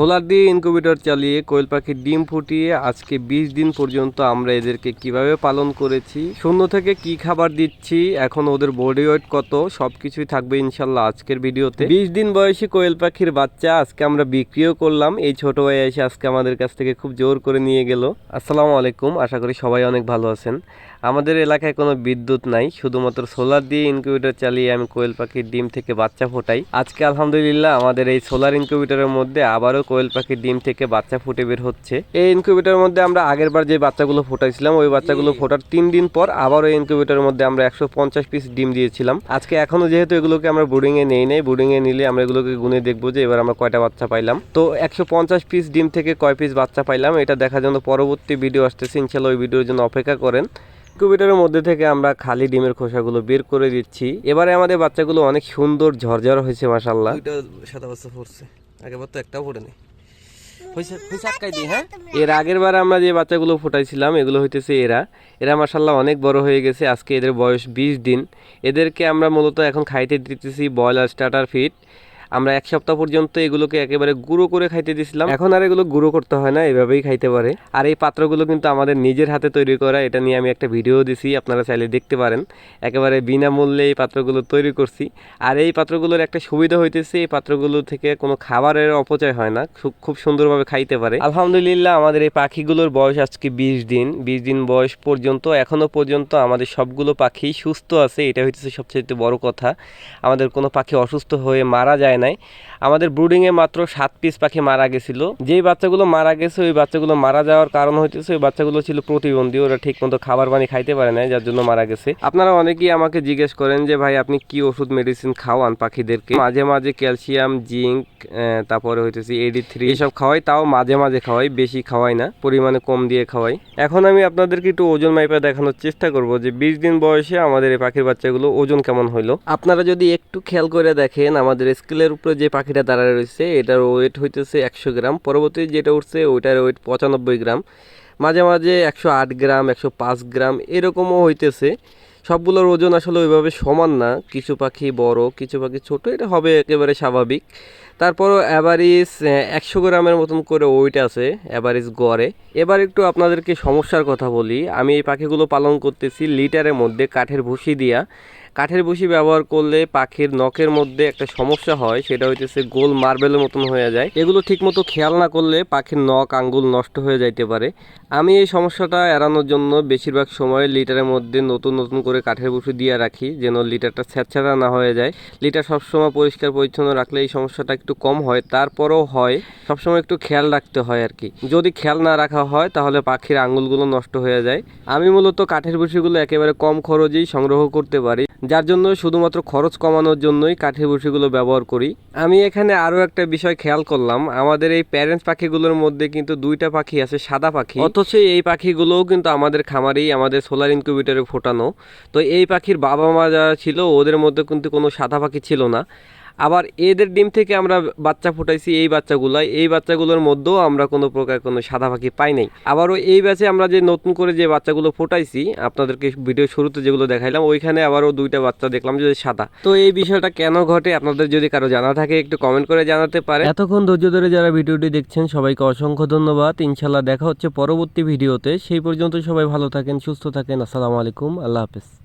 Solar দিয়ে incubator চালিয়ে কোয়েল পাখির ডিম ফুটিয়ে আজকে বিশ দিন পর্যন্ত আমরা এদেরকে কীভাবে পালন করেছি, শূন্য থেকে কি খাবার দিচ্ছি, এখন ওদের বডি ওয়েট কত, সবকিছুই থাকবে ইনশাল্লাহ আজকের ভিডিওতে। বিশ দিন বয়সী কোয়েল পাখির বাচ্চা আজকে আমরা বিক্রিও করলাম, এই ছোট ভাই এসে আজকে আমাদের কাছ থেকে খুব জোর করে নিয়ে গেল। আসসালামু আলাইকুম, আশা করি সবাই অনেক ভালো আছেন। আমাদের এলাকায় কোনো বিদ্যুৎ নাই শুধুমাত্র সোলার দিয়ে ইনকিউবেটর চালিয়ে আমি কোয়েল পাখির ডিম থেকে বাচ্চা ফোটাই। আজকে আলহামদুলিল্লাহ আমাদের এই সোলার ইনকিউবেটরের মধ্যে আবারও কোয়েল পাখির ডিম থেকে বাচ্চা ফুটে বের হচ্ছে। এই ইনকিউবেটরের মধ্যে আমরা আগের বার যে বাচ্চাগুলো ফোটাইছিলাম ওই বাচ্চাগুলো ফোটার তিন দিন পর আবারও এই ইনকিউবেটরের মধ্যে আমরা একশো পঞ্চাশ পিস ডিম দিয়েছিলাম। আজকে এখনও যেহেতু এগুলোকে আমরা বোর্ডিং এ নেই নেই বোর্ডিং এ নিলে আমরা এগুলোকে গুনে দেখব যে এবার আমরা কয়টা বাচ্চা পাইলাম। তো একশো পঞ্চাশ পিস ডিম থেকে কয় পিস বাচ্চা পাইলাম এটা দেখার জন্য পরবর্তী ভিডিও আসতেছে ইনশাল্লাহ ওই ভিডিওর জন্য অপেক্ষা করেন। ইনকিউবেটরের মধ্যে থেকে আমরা খালি ডিমের খোসাগুলো বের করে দিচ্ছি। এবারে আমাদের বাচ্চাগুলো অনেক সুন্দর ঝরঝর হয়েছে মাসাল্লাহ দুইটা সাদা বাচ্চা পড়ছে। আগেবার তো একটাও পড়ে নেই হয়েছে হয়েছে আটকাই দিই হ্যাঁ? এর আগের বার আমরা যে বাচ্চাগুলো ফুটাইছিলাম এগুলো হইতেছে এরা। এরা মাসাল্লাহ অনেক বড় হয়ে গেছে। আজকে এদের বয়স বিশ দিন। এদেরকে আমরা মূলত এখন খাইতে দিতেছি ব্রয়লার স্টার্টার ফিট আমরা এক সপ্তাহ পর্যন্ত এগুলোকে একেবারে গুঁড়ো করে খাইতে দিছিলাম। এখন আর এগুলো গুঁড়ো করতে হয় না, এভাবেই খাইতে পারে। আর এই পাত্রগুলো কিন্তু আমাদের নিজের হাতে তৈরি করা, এটা নিয়ে আমি একটা ভিডিও দিছি, আপনারা চাইলে দেখতে পারেন। একেবারে বিনামূল্যে এই পাত্রগুলো তৈরি করছি। আর এই পাত্রগুলোর একটা সুবিধা হইতেছে, এই পাত্রগুলো থেকে কোনো খাবারের অপচয় হয় না, খুব খুব সুন্দরভাবে খাইতে পারে। আলহামদুলিল্লাহ, আমাদের এই পাখিগুলোর বয়স আজকে বিশ দিন। বিশ দিন বয়স পর্যন্ত এখনও পর্যন্ত আমাদের সবগুলো পাখি সুস্থ আছে, এটা হইতেছে সবচেয়ে বড় কথা। আমাদের কোনো পাখি অসুস্থ হয়ে মারা যায় নাই। আমাদের ব্রুডিংয়ে মাত্র সাত পিস পাখি মারা গেছিল। যেই বাচ্চাগুলো মারা গেছে, ওই বাচ্চাগুলো মারা যাওয়ার কারণ হইতেছে, ওই বাচ্চাগুলো ছিল প্রতিবন্ধী, ওরা ঠিক মতো খাবার পানি খাইতে পারে না যার জন্য মারা গেছে। আপনারা অনেকেই আমাকে জিজ্ঞেস করেন যে, ভাই, আপনি কি ওষুধ মেডিসিন খাওয়ান পাখিদেরকে? মাঝে মাঝে ক্যালসিয়াম জিঙ্ক তারপরে হইতেছে এডি থ্রি এসব খাওয়াই, তাও মাঝে মাঝে খাওয়াই, বেশি খাওয়াই না, পরিমাণে কম দিয়ে খাওয়াই। এখন আমি আপনাদেরকে একটু ওজন মাইপা দেখানোর চেষ্টা করব যে, বিশ দিন বয়সে আমাদের এই পাখির বাচ্চাগুলো ওজন কেমন হইল। আপনারা যদি একটু খেয়াল করে দেখেন, আমাদের স্কেলের উপরে যে পাখিটা দাঁড়ায় রয়েছে, এটার ওয়েট হইতেছে একশো গ্রাম। পরবর্তী যেটা উঠছে, ওইটার ওয়েট পঁচানব্বই গ্রাম। মাঝে মাঝে একশো আট গ্রাম, একশো পাঁচ গ্রাম, এরকমও হইতেছে। সবগুলোর ওজন আসলে ওইভাবে সমান না। কিছু পাখি বড়, কিছু পাখি ছোট, এটা হবে একেবারে স্বাভাবিক। তারপরও অ্যাভারেজ একশো গ্রামের মতন করে ওয়েট আছে অ্যাভারেজ গড়ে। এবার একটু আপনাদেরকে সমস্যার কথা বলি। আমি এই পাখিগুলো পালন করতেছি লিটারের মধ্যে কাঠের ভুসি দিয়া। কাঠের ভুসি ব্যবহার করলে পাখির নখের মধ্যে একটা সমস্যা হয়, সেটা হইতেছে গোল মার্বেলের মতন হয়ে যায়। এগুলো ঠিকমতো খেয়াল না করলে পাখির নখ, আঙ্গুল নষ্ট হয়ে যাইতে পারে। আমি এই সমস্যাটা এড়ানোর জন্য বেশিরভাগ সময় লিটারের মধ্যে নতুন নতুন করে কাঠের ভুসি দিয়ে রাখি, যেন লিটারটা ছ্যাঁচড়া না হয়ে যায়। লিটার সবসময় পরিষ্কার, পরিচ্ছন্ন রাখলে এই সমস্যাটা একটু কম হয়, তারপরেও হয়। সবসময় একটু খেয়াল রাখতে হয় আর কি। যদি খেয়াল না রাখা হয়, তাহলে পাখির আঙ্গুলগুলো নষ্ট হয়ে যায়। আমি মূলত কাঠের ভুসিগুলো একেবারে কম খরচেই সংগ্রহ করতে পারি। যার জন্য শুধুমাত্র খরচ কমানোর জন্যই কাঠের বসিগুলো ব্যবহার করি। আমি এখানে আরও একটা বিষয় খেয়াল করলাম, আমাদের এই প্যারেন্টস পাখিগুলোর মধ্যে কিন্তু দুইটা পাখি আছে, সাদা পাখি। অথচ এই পাখিগুলোও কিন্তু আমাদের খামারেই, আমাদের সোলার ইনকিউবেটারে ফোটানো। তো এই পাখির বাবা মা যারা ছিল, ওদের মধ্যে কিন্তু কোনো সাদা পাখি ছিল না। আবার এদের ডিম থেকে আমরা বাচ্চা ফুটাইছি এই বাচ্চাগুলাই। এই বাচ্চাগুলোর মধ্যেও আমরা কোনো প্রকার কোনো সাদা পাখি পাই নাই। আবারও এই ব্যাচে আমরা যে নতুন করে যে বাচ্চাগুলো ফুটাইছি, আপনাদেরকে ভিডিও শুরুতে যেগুলো দেখাইলাম, ওইখানে আবারও দুইটা বাচ্চা দেখলাম যে সাদা। তো এই বিষয়টা কেন ঘটে, আপনাদের যদি কারও জানা থাকে, একটু কমেন্ট করে জানাতে পারে। এতক্ষণ ধৈর্য ধরে যারা ভিডিওটি দেখছেন, সবাইকে অসংখ্য ধন্যবাদ। ইনশাল্লাহ দেখা হচ্ছে পরবর্তী ভিডিওতে। সেই পর্যন্ত সবাই ভালো থাকেন, সুস্থ থাকেন। আসসালামু আলাইকুম, আল্লাহ হাফেজ।